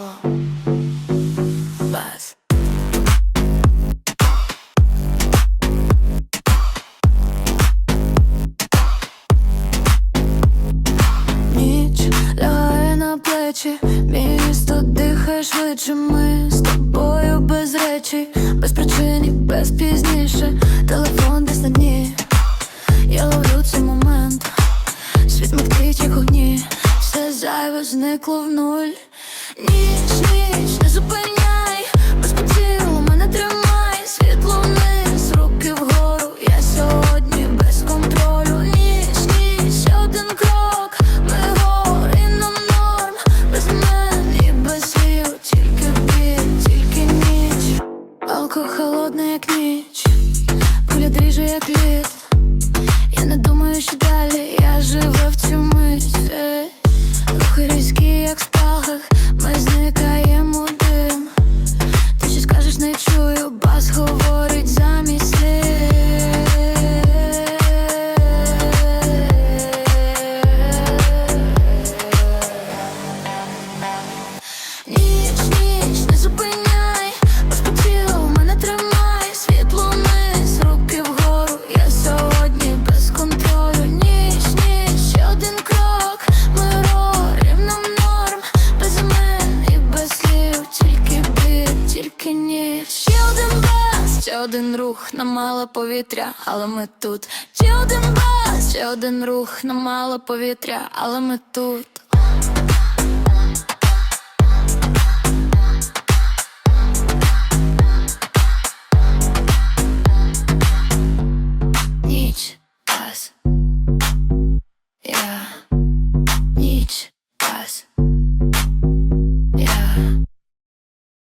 Альфа. Бас. Ніч лягає на плечі, місто дихає швидше. Ми з тобою без речі, без причин і без пізніше. Телефон десь на дні. Я ловлю цей момент. Світ мигтить, як огні, все зайве зникло в нуль. Як лід. Я не думаю, що далі я живу в цю мить Рухи різкі, як спалах, ми зникаємо ще один рух, нам мало повітря, але ми тут. Ще один бас, ще один рух, нам мало повітря, але ми тут.